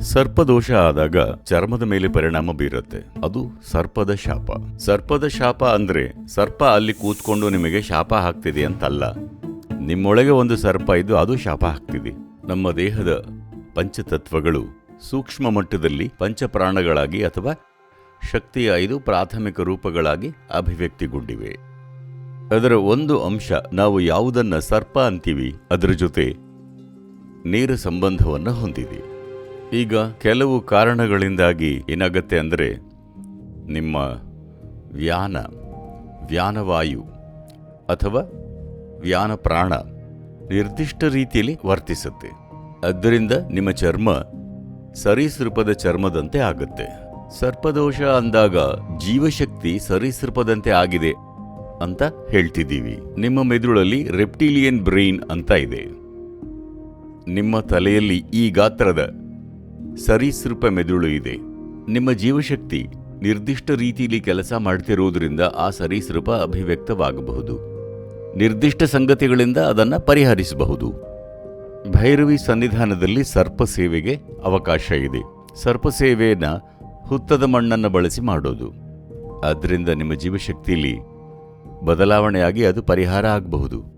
ಸರ್ಪದೋಷ ಆದಾಗ ಚರ್ಮದ ಮೇಲೆ ಪರಿಣಾಮ ಬೀರುತ್ತೆ. ಅದು ಸರ್ಪದ ಶಾಪ. ಸರ್ಪದ ಶಾಪ ಅಂದ್ರೆ ಸರ್ಪ ಅಲ್ಲಿ ಕೂತ್ಕೊಂಡು ನಿಮಗೆ ಶಾಪ ಹಾಕ್ತಿದೆ ಅಂತಲ್ಲ. ನಿಮ್ಮೊಳಗೆ ಒಂದು ಸರ್ಪ ಇದ್ದು ಅದು ಶಾಪ ಹಾಕ್ತಿದೆ. ನಮ್ಮ ದೇಹದ ಪಂಚತತ್ವಗಳು ಸೂಕ್ಷ್ಮ ಮಟ್ಟದಲ್ಲಿ ಪಂಚಪ್ರಾಣಗಳಾಗಿ ಅಥವಾ ಶಕ್ತಿಯ ಐದು ಪ್ರಾಥಮಿಕ ರೂಪಗಳಾಗಿ ಅಭಿವ್ಯಕ್ತಿಗೊಂಡಿವೆ. ಅದರ ಒಂದು ಅಂಶ ನಾವು ಯಾವುದನ್ನ ಸರ್ಪ ಅಂತೀವಿ, ಅದರ ಜೊತೆ ನೇರ ಸಂಬಂಧವನ್ನು ಹೊಂದಿದೆ. ಈಗ ಕೆಲವು ಕಾರಣಗಳಿಂದಾಗಿ ಏನಾಗತ್ತೆ ಅಂದರೆ ನಿಮ್ಮ ವ್ಯಾನ, ವ್ಯಾನವಾಯು ಅಥವಾ ವ್ಯಾನ ಪ್ರಾಣ ನಿರ್ದಿಷ್ಟ ರೀತಿಯಲ್ಲಿ ವರ್ತಿಸುತ್ತೆ. ಅದರಿಂದ ನಿಮ್ಮ ಚರ್ಮ ಸರೀಸೃಪದ ಚರ್ಮದಂತೆ ಆಗುತ್ತೆ. ಸರ್ಪದೋಷ ಅಂದಾಗ ಜೀವಶಕ್ತಿ ಸರೀಸೃಪದಂತೆ ಆಗಿದೆ ಅಂತ ಹೇಳ್ತಿದ್ದೀವಿ. ನಿಮ್ಮ ಮೆದುಳಲ್ಲಿ ರೆಪ್ಟಿಲಿಯನ್ ಬ್ರೈನ್ ಅಂತ ಇದೆ. ನಿಮ್ಮ ತಲೆಯಲ್ಲಿ ಈ ಗಾತ್ರದ ಸರೀಸೃಪ ಮೆದುಳು ಇದೆ. ನಿಮ್ಮ ಜೀವಶಕ್ತಿ ನಿರ್ದಿಷ್ಟ ರೀತಿಯಲ್ಲಿ ಕೆಲಸ ಮಾಡ್ತಿರುವುದರಿಂದ ಆ ಸರೀಸೃಪ ಅಭಿವ್ಯಕ್ತವಾಗಬಹುದು. ನಿರ್ದಿಷ್ಟ ಸಂಗತಿಗಳಿಂದ ಅದನ್ನು ಪರಿಹರಿಸಬಹುದು. ಭೈರವಿ ಸನ್ನಿಧಾನದಲ್ಲಿ ಸರ್ಪ ಸೇವೆಗೆ ಅವಕಾಶ ಇದೆ. ಸರ್ಪ ಸೇವೆಯನ್ನ ಹುತ್ತದ ಮಣ್ಣನ್ನು ಬಳಸಿ ಮಾಡೋದು. ಆದ್ದರಿಂದ ನಿಮ್ಮ ಜೀವಶಕ್ತಿಯಲ್ಲಿ ಬದಲಾವಣೆಯಾಗಿ ಅದು ಪರಿಹಾರ ಆಗಬಹುದು.